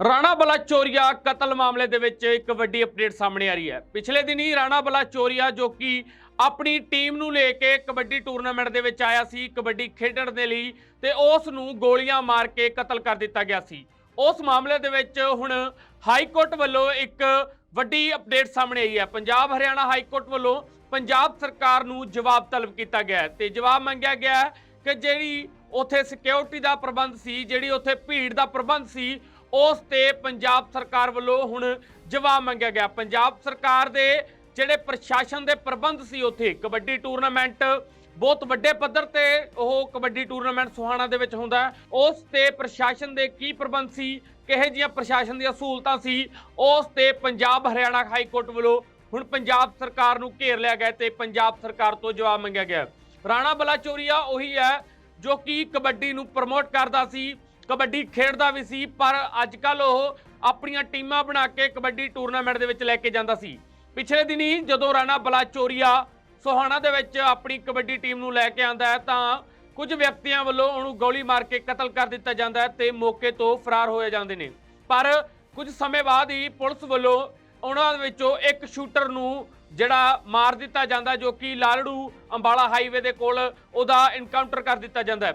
ਰਾਣਾ ਬਲਾਚੋਰੀਆ ਕਤਲ ਮਾਮਲੇ ਦੇ ਵਿੱਚ ਇੱਕ ਵੱਡੀ ਅਪਡੇਟ ਸਾਹਮਣੇ ਆ ਰਹੀ ਹੈ। ਪਿਛਲੇ ਦਿਨੀ ਰਾਣਾ ਬਲਾਚੋਰੀਆ ਜੋ ਕਿ ਆਪਣੀ ਟੀਮ ਨੂੰ ਲੈ ਕੇ ਕਬੱਡੀ ਟੂਰਨਾਮੈਂਟ ਦੇ ਵਿੱਚ ਆਇਆ ਸੀ, ਕਬੱਡੀ ਖੇਡਣ ਦੇ ਲਈ ਤੇ ਉਸ ਨੂੰ ਗੋਲੀਆਂ ਮਾਰ ਕੇ ਕਤਲ ਕਰ ਦਿੱਤਾ ਗਿਆ ਸੀ। ਉਸ ਮਾਮਲੇ ਦੇ ਵਿੱਚ ਹੁਣ ਹਾਈ ਕੋਰਟ ਵੱਲੋਂ ਇੱਕ ਵੱਡੀ ਅਪਡੇਟ ਸਾਹਮਣੇ ਆਈ ਹੈ। ਪੰਜਾਬ ਹਰਿਆਣਾ ਹਾਈ ਕੋਰਟ ਵੱਲੋਂ ਪੰਜਾਬ ਸਰਕਾਰ ਨੂੰ ਜਵਾਬ ਤਲਬ ਕੀਤਾ ਗਿਆ ਹੈ ਤੇ ਜਵਾਬ ਮੰਗਿਆ ਗਿਆ ਕਿ ਜਿਹੜੀ ਉੱਥੇ ਸਿਕਿਉਰਿਟੀ ਦਾ ਪ੍ਰਬੰਧ ਸੀ, ਜਿਹੜੀ ਉੱਥੇ ਭੀੜ ਦਾ ਪ੍ਰਬੰਧ ਸੀ ਉਸ ਤੇ ਪੰਜਾਬ ਸਰਕਾਰ ਵੱਲੋਂ ਹੁਣ ਜਵਾਬ ਮੰਗਿਆ ਗਿਆ। ਪੰਜਾਬ ਸਰਕਾਰ ਦੇ ਜਿਹੜੇ ਪ੍ਰਸ਼ਾਸਨ ਦੇ ਪ੍ਰਬੰਧ ਸੀ ਉੱਥੇ, ਕਬੱਡੀ ਟੂਰਨਾਮੈਂਟ, ਬਹੁਤ ਵੱਡੇ ਪੱਧਰ ਤੇ ਉਹ ਕਬੱਡੀ ਟੂਰਨਾਮੈਂਟ ਸੁਹਾਣਾ ਦੇ ਵਿੱਚ ਹੁੰਦਾ ਉਸ ਤੇ ਪ੍ਰਸ਼ਾਸਨ ਦੇ ਕੀ ਪ੍ਰਬੰਧ ਸੀ, ਕਿਹੇ ਜੀਆਂ ਪ੍ਰਸ਼ਾਸਨ ਦੀਆਂ ਸਹੂਲਤਾਂ ਸੀ, ਉਸ ਤੇ ਪੰਜਾਬ ਹਰਿਆਣਾ ਹਾਈ ਕੋਰਟ ਵੱਲੋਂ ਹੁਣ ਪੰਜਾਬ ਸਰਕਾਰ ਨੂੰ ਘੇਰ ਲਿਆ ਗਿਆ ਤੇ ਪੰਜਾਬ ਸਰਕਾਰ ਤੋਂ ਜਵਾਬ ਮੰਗਿਆ ਗਿਆ। ਰਾਣਾ ਬਲਾਚੋਰੀਆ ਉਹੀ ਹੈ ਜੋ ਕਿ ਕਬੱਡੀ ਨੂੰ ਪ੍ਰਮੋਟ ਕਰਦਾ ਸੀ। ਕਬੱਡੀ ਖੇਡਦਾ ਵੀ ਸੀ, ਪਰ ਅੱਜ ਕੱਲ ਉਹ ਆਪਣੀਆਂ ਟੀਮਾਂ ਬਣਾ ਕੇ ਕਬੱਡੀ ਟੂਰਨਾਮੈਂਟ ਦੇ ਵਿੱਚ ਲੈ ਕੇ ਜਾਂਦਾ ਸੀ। ਪਿਛਲੇ ਦਿਨੀ ਜਦੋਂ ਰਾਣਾ ਬਲਾਚੋਰੀਆ ਸੋਹਾਣਾ ਦੇ ਵਿੱਚ ਆਪਣੀ ਕਬੱਡੀ ਟੀਮ ਨੂੰ ਲੈ ਕੇ ਆਂਦਾ ਹੈ, ਤਾਂ ਕੁਝ ਵਿਅਕਤੀਆਂ ਵੱਲੋਂ ਉਹਨੂੰ ਗੋਲੀ ਮਾਰ ਕੇ ਕਤਲ ਕਰ ਦਿੱਤਾ ਜਾਂਦਾ ਹੈ ਤੇ ਮੌਕੇ ਤੋਂ ਫਰਾਰ ਹੋਏ ਜਾਂਦੇ ਨੇ। ਪਰ ਕੁਝ ਸਮੇਂ ਬਾਅਦ ਹੀ ਪੁਲਿਸ ਵੱਲੋਂ ਉਹਨਾਂ ਵਿੱਚੋਂ ਇੱਕ ਸ਼ੂਟਰ ਨੂੰ ਜਿਹੜਾ ਮਾਰ ਦਿੱਤਾ ਜਾਂਦਾ ਜੋ ਕਿ ਲਾਲੜੂ ਅੰਬਾਲਾ ਹਾਈਵੇ ਦੇ ਕੋਲ ਉਹਦਾ ਇਨਕਾਊਂਟਰ ਕਰ ਦਿੱਤਾ ਜਾਂਦਾ